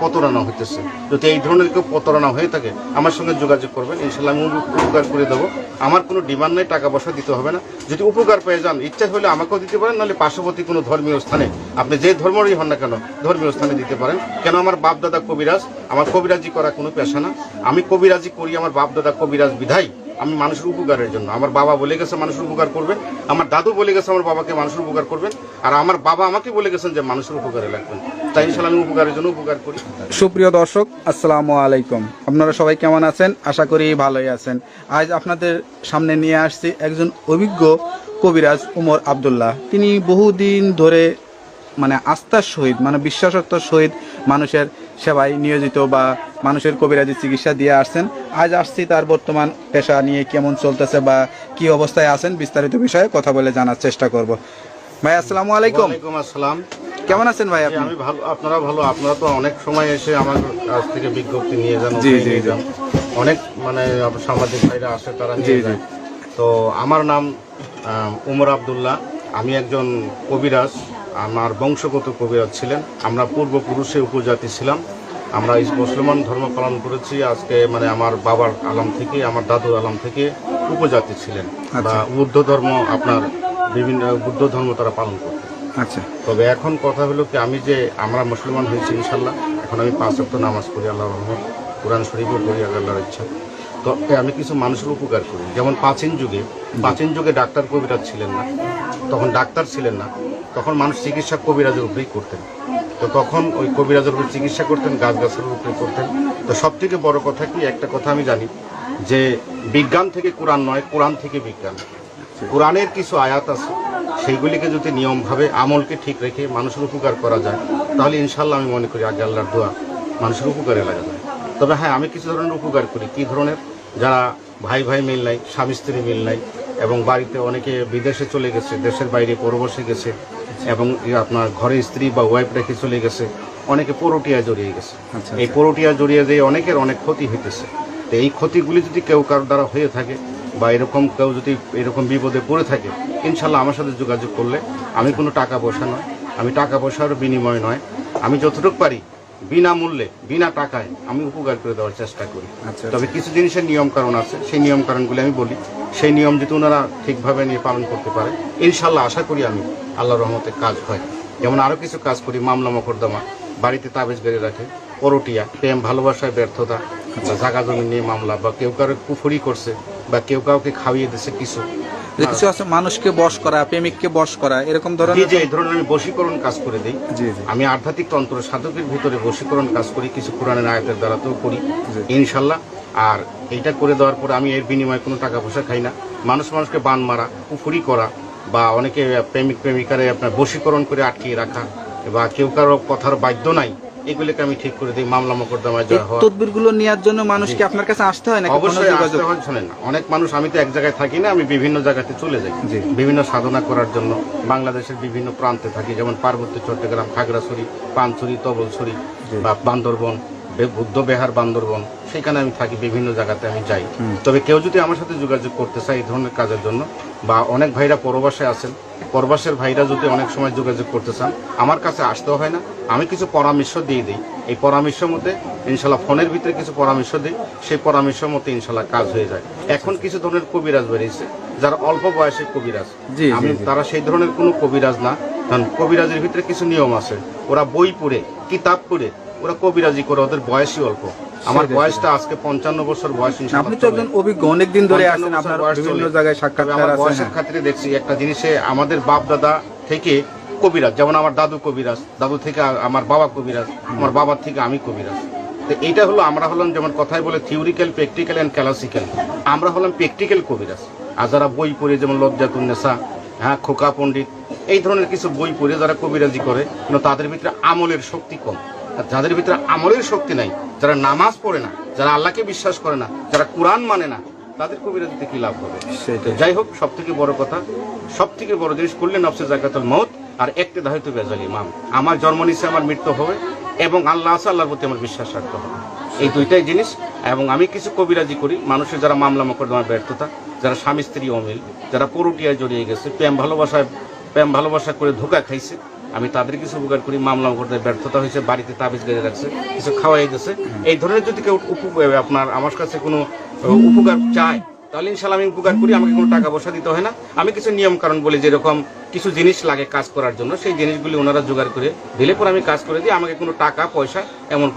প্রতারণা হইতেছে। যদি এই ধরনের কেউ প্রতারণা হয়ে থাকে, আমার সঙ্গে যোগাযোগ করবেন ইনশাল্লাহ আমি উপকার করে দেবো। আমার কোনো ডিমান্ড নেই, টাকা পয়সা দিতে হবে না। যদি উপকার পেয়ে যান, ইচ্ছা হলে আমাকেও দিতে পারেন, নাহলে পার্শ্ববর্তী কোনো ধর্মীয় স্থানে, আপনি যে ধর্মরই হন না কেন, ধর্মীয় স্থানে দিতে পারেন। কেন আমার বাপ দাদা কবিরাজ? আমার কবিরাজি করা কোনো পেশা না। আমি কবিরাজি করি, আমার বাপ দাদা কবিরাজ বিধাই আমি মানুষের উপকারের জন্য। আমার বাবা বলে গেছে মানুষের উপকার করবেন। আমার দাদু বলে গেছে আমার বাবাকে মানুষের উপকার করবেন। আর আমার বাবা আমাকে বলে গেছেন যে মানুষের উপকারে লাগবেন। তাই ইনশাল্লাহ আমি উপকারের জন্য উপকার করি। সুপ্রিয় দর্শক, আসসালামু আলাইকুম। আপনারা সবাই কেমন আছেন? আশা করি ভালোই আছেন। আজ আপনাদের সামনে নিয়ে আসছি একজন অভিজ্ঞ কবিরাজ উমর আবদুল্লাহ। তিনি বহুদিন ধরে মানে আস্থার সহিত মানে বিশ্বাসত্বর সহিত মানুষের সেবায় নিয়োজিত বা মানুষের কবিরাজি চিকিৎসা দিয়ে আসছেন। আজ আসছি তার বর্তমান পেশা নিয়ে কেমন চলতেছে বা কি অবস্থায় আছেন বিস্তারিত বিষয়ে কথা বলে জানার চেষ্টা করব। ভাই আসসালামু আলাইকুম। আসসালাম। কেমন আছেন ভাই আপনি? আমি ভালো আপনারা ভালো। আপনারা তো অনেক সময় এসে আমার কাছ থেকে বিজ্ঞপ্তি নিয়ে যান জি, জি, অনেক মানে সামাজিক ভাইরা আসে তারা নিয়ে যায়। তো আমার নাম উমর আবদুল্লাহ। আমি একজন কবিরাজ। আমার বংশগত কবিরাজ ছিলেন। আমরা পূর্বপুরুষে উপজাতি ছিলাম। আমরা মুসলমান ধর্ম পালন করেছি। আজকে মানে আমার বাবার আলম থেকে আমার দাদুর আলম থেকে উপজাতি ছিলেন বা আচ্ছা। বুদ্ধ ধর্ম আপনার বিভিন্ন বুদ্ধ ধর্ম তারা পালন করতেন আচ্ছা। তবে এখন কথা হলো কি আমি যে আমরা মুসলমান হয়েছি ইনশাল্লাহ এখন আমি পাঁচ অক্ট নামাজ পড়ি আল্লাহ রহমত কোরআন শরীফও পড়ি আল্লাহর ইচ্ছা। তো আমি কিছু মানুষের উপকার করি। যেমন প্রাচীন যুগে প্রাচীন যুগে ডাক্তার কবিরাজ ছিলেন না তখন ডাক্তার ছিলেন না তখন মানুষ চিকিৎসা কবিরাজের উপরেই করতেন। তো তখন ওই কবিরাজের উপরে চিকিৎসা করতেন গাছ গাছের উপরে করতেন। তো সব থেকে বড় কথা কি, একটা কথা আমি জানি, যে বিজ্ঞান থেকে কোরআন নয়, কোরআন থেকে বিজ্ঞান। কোরআনের কিছু আয়াত আছে, সেইগুলিকে যদি নিয়মভাবে, আমলকে ঠিক রেখে মানুষের উপকার করা যায়, তাহলে ইনশাল্লাহ আমি মনে করি আগে আল্লাহর দোয়া মানুষের উপকারে লাগা যায় তবে হ্যাঁ আমি কিছু ধরনের উপকার করি। কি ধরনের? যারা ভাই ভাই মিল নাই স্বামী স্ত্রী মিল নাই এবং বাড়িতে অনেকে বিদেশে চলে গেছে দেশের বাইরে পরবশে গেছে এবং আপনার ঘরে স্ত্রী বা ওয়াইফ রেখে চলে গেছে অনেকে পরোটিয়া জড়িয়ে গেছে। আচ্ছা, এই পরোটিয়া জড়িয়ে যেয়ে অনেকের অনেক ক্ষতি হইতেছে। তো এই ক্ষতিগুলি যদি কেউ কারোর দ্বারা হয়ে থাকে বা এরকম কেউ যদি এরকম বিপদে পড়ে থাকে ইনশাল্লাহ আমার সাথে যোগাযোগ করলে আমি কোনো টাকা পয়সা নয় আমি টাকা পয়সার বিনিময় নয় আমি যতটুকু পারি বিনামূল্যে বিনা টাকায় আমি উপকার করে দেওয়ার চেষ্টা করি। আচ্ছা তবে কিছু জিনিসের নিয়ম কারণ আছে সেই নিয়ম কারণগুলি আমি বলি। সেই নিয়ম যদি ওনারা ঠিকভাবে নিয়ে পালন করতে পারে ইনশাল্লাহ আশা করি আমি আল্লাহর রহমতে কাজ হয়। যেমন আরও কিছু কাজ করি মামলা মকদ্দমা বাড়িতে তাবিজ বেড়ে রাখে পরটিয়া প্রেম ভালোবাসায় ব্যর্থতা বা জাগা জমি নিয়ে মামলা বা কেউ কারও কুফুরি করছে বা কেউ কাউকে খাওয়িয়ে দিছে কিছু যে কিছু আছে মানুষকে বশ করা প্রেমিককে বশ করা এরকম ধরনের যে এই ধরনের আমি বশীকরণ কাজ করে দিই। আমি আধ্যাত্মিক তন্ত্র সাধকের ভিতরে বশীকরণ কাজ করি কিছু কোরআনের আয়াতের দ্বারাতেও করি ইনশাল্লাহ। আর এইটা করে দেওয়ার পর আমি এর বিনিময়ে কোনো টাকা পয়সা খাই না। মানুষ মানুষকে বান মারা কুফুরি করা বা অনেকে প্রেমিক প্রেমিকারে আপনার বশীকরণ করে আটকিয়ে রাখা বা কেউ কারও কথার বাধ্য নাই এগুলিকে আমি ঠিক করে দিই মামলা মোকদ্দমায় জয় হয় তদবিরগুলো নেওয়ার জন্য মানুষকে আপনার কাছে আসতে হয় না অবশ্যই আসতে হয় শোনেন না অনেক মানুষ আমি তো এক জায়গায় থাকি না আমি বিভিন্ন জায়গাতে চলে যাই। বিভিন্ন সাধনা করার জন্য বাংলাদেশের বিভিন্ন প্রান্তে থাকি যেমন পার্বত্য চট্টগ্রাম খাগড়াছড়ি পানছড়ি তবলছড়ি বা বান্দরবন বে- বুদ্ধবিহার বান্দরবন সেখানে আমি থাকি বিভিন্ন জায়গাতে আমি যাই। তবে কেউ যদি আমার সাথে যোগাযোগ করতে চায় এই ধরনের কাজের জন্য বা অনেক ভাইরা পরবাসে আছেন পরবাসের ভাইরা যদি অনেক সময় যোগাযোগ করতে চান আমার কাছে আসতেও হয় না। আমি কিছু পরামর্শ দিয়ে দিই। এই পরামর্শের মধ্যে ইনশাল্লাহ ফোনের ভিতরে কিছু পরামর্শ দিই। সেই পরামর্শের মতো ইনশাল্লাহ কাজ হয়ে যায়। এখন কিছু ধরনের কবিরাজ বেরিয়েছে যারা অল্প বয়সে কবিরাজ। আমি তারা সেই ধরনের কোনো কবিরাজ না। কারণ কবিরাজের ভিতরে কিছু নিয়ম আছে। ওরা বই পড়ে কিতাব পড়ে ওরা কবিরাজি করে ওদের বয়সই অল্প। আমার বয়সটা আজকে পঞ্চান্ন বছর বয়স আপনি তো একজন অভিজ্ঞ অনেক দিন ধরে আছেন আপনার বয়স বিভিন্ন জায়গায় তবে সাক্ষাৎকার আমার আছে বয়সের হ্যাঁ। খাতিরে দেখছি একটা জিনিসে আমাদের বাপ দাদা থেকে কবিরাজ যেমন আমার দাদু কবিরাজ দাদু থেকে আমার বাবা কবিরাজ আমার বাবার থেকে আমি কবিরাজ। তো এইটা হলো আমরা হলাম যেমন কথায় বলে থিওরিক্যাল প্র্যাকটিক্যাল অ্যান্ড ক্লাসিক্যাল আমরা হলাম প্র্যাকটিক্যাল কবিরাজ। আর যারা বই পড়ে যেমন লজ্জাতুন্নেসা হ্যাঁ খোকা পণ্ডিত এই ধরনের কিছু বই পড়ে যারা কবিরাজি করে কিন্তু তাদের ভিতরে আমলের শক্তি কম। যাদের ভিতরে আমলের শক্তি নাই যারা নামাজ পড়ে না যারা আল্লাহকে বিশ্বাস করে না যারা কোরআন মানে না তাদের কবিরাজিতে কি লাভ হবে? যাই হোক সব থেকে বড় কথা সব থেকে বড় জিনিস করলে নফসে জাকাতুল মৌত আর একটি দাহিত বেজাল ইমাম। আমার জন্ম নিচে আমার মৃত্যু হবে এবং আল্লাহ আছে আল্লাহর প্রতি আমার বিশ্বাস রাখতে হবে। এই দুইটাই জিনিস এবং আমি কিছু কবিরাজি করি মানুষের যারা মামলা মকদ্দমার ব্যর্থতা যারা স্বামী স্ত্রী অমিল যারা পরুটিয়ায় জড়িয়ে গেছে প্রেম ভালোবাসায় প্রেম ভালোবাসা করে ধোকা খাইছে আমি তাদের কিছু উপকার করি মামলা করতে ব্যর্থতা হয়েছে, বাড়িতে তাবিজ গেড়ে রাখছে, কিছু খাওয়াই দিচ্ছে এই ধরনের যদি কেউ আপনার আমার কাছে কোনো উপকার চায়, তাহলে ইনশাল্লাহ আমি উপকার করি, আমাকে কোনো টাকা পয়সা দিতে হয় না। আমি কিছু নিয়ম কারণ বলি, যেরকম কিছু জিনিস লাগে কাজ করার জন্য, সেই জিনিসগুলি ওনারা জোগাড় করে, দিলে পর আমি কাজ করে দিই, আমাকে কোনো টাকা, পয়সা এমন